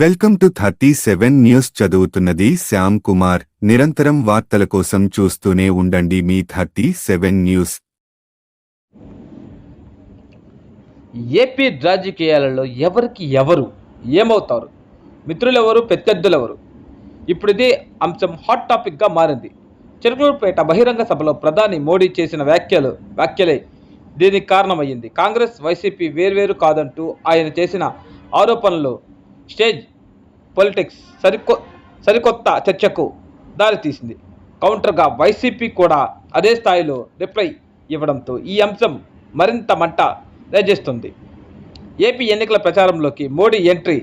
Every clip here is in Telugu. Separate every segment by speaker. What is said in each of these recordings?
Speaker 1: Welcome to thirty seven news చదువుతున్నది శ్యామ్ కుమార్. నిరంతరం వార్తల కోసం చూస్తూనే ఉండండి మీ థర్టీ సెవెన్ న్యూస్.
Speaker 2: ఏపీ రాజకీయాలలో ఎవరికి ఎవరు ఏమవుతారు? మిత్రులెవరు? ప్రత్యర్థులెవరు ఎవరు ఇప్పుడు ఇది అంశం హాట్ టాపిక్గా మారింది. చిరుకూరుపేట బహిరంగ సభలో ప్రధాని మోడీ చేసిన వ్యాఖ్యలు వ్యాఖ్యలే దీనికి కారణమయ్యింది. కాంగ్రెస్ వైసీపీ వేర్వేరు కాదంటూ ఆయన చేసిన ఆరోపణలు స్టేజ్ పొలిటిక్స్ సరికొ సరికొత్త చర్చకు దారితీసింది కౌంటర్గా వైసీపీ కూడా అదే స్థాయిలో రిప్లై ఇవ్వడంతో ఈ అంశం మరింత మంట రేజిస్తుంది. ఏపీ ఎన్నికల ప్రచారంలోకి మోడీ ఎంట్రీ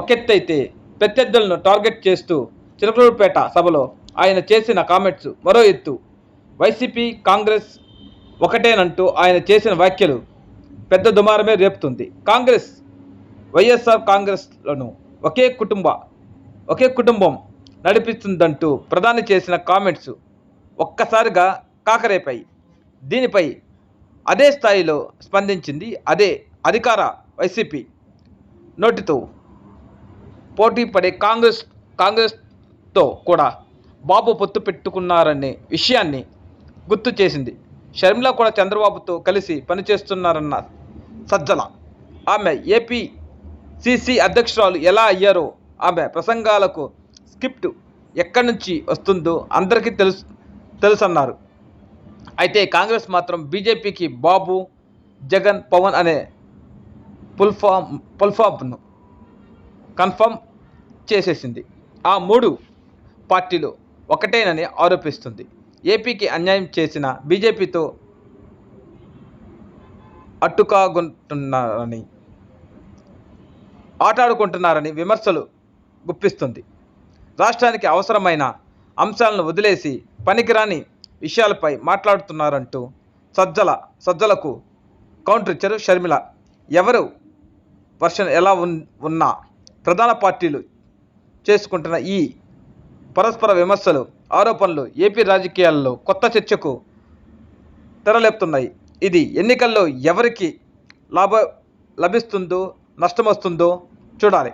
Speaker 2: ఒకెత్తైతే ప్రత్యర్థులను టార్గెట్ చేస్తూ చిలకలూరుపేట సభలో ఆయన చేసిన కామెంట్స్ మరో ఎత్తు. వైసీపీ కాంగ్రెస్ ఒకటేనంటూ ఆయన చేసిన వ్యాఖ్యలు పెద్ద దుమారమే రేపుతుంది. కాంగ్రెస్ వైఎస్ఆర్ కాంగ్రెస్లను ఒకే కుటుంబ ఒకే కుటుంబం నడిపిస్తుందంటూ ప్రధాని చేసిన కామెంట్స్ ఒక్కసారిగా కాకరేపాయి. దీనిపై అదే స్థాయిలో స్పందించింది అదే అధికార వైసీపీ నోటితో. పోటీ పడే కాంగ్రెస్ కాంగ్రెస్తో కూడా బాబు పొత్తు పెట్టుకున్నారనే విషయాన్ని గుర్తు చేసింది. షర్మిల కూడా చంద్రబాబుతో కలిసి పనిచేస్తున్నారన్న సజ్జల. ఆమె ఏపీ సిసి అధ్యక్షురాలు ఎలా అయ్యారో ఆమె ప్రసంగాలకు స్క్రిప్ట్ ఎక్కడి నుంచి వస్తుందో అందరికీ తెలుసు తెలుసన్నారు. అయితే కాంగ్రెస్ మాత్రం బీజేపీకి బాబు జగన్ పవన్ అనే పుల్ఫామ్ పుల్ఫామ్ను కన్ఫర్మ్ చేసేసింది. ఆ మూడు పార్టీలు ఒకటేనని ఆరోపిస్తుంది. ఏపీకి అన్యాయం చేసిన బీజేపీతో అట్టుకాగుంటున్నారని ఆటాడుకుంటున్నారని విమర్శలు గుప్పిస్తుంది. రాష్ట్రానికి అవసరమైన అంశాలను వదిలేసి పనికిరాని విషయాలపై మాట్లాడుతున్నారంటూ సజ్జల సజ్జలకు కౌంటర్ ఇచ్చారు షర్మిల. ఎవరు? వర్షన్ ఎలా ఉన్నా? ప్రధాన పార్టీలు చేసుకుంటున్న ఈ పరస్పర విమర్శలు ఆరోపణలు ఏపీ రాజకీయాల్లో కొత్త చర్చకు తెరలేపుతున్నాయి. ఇది ఎన్నికల్లో ఎవరికి లాభ లభిస్తుందో నష్టం వస్తుందో చూడాలి.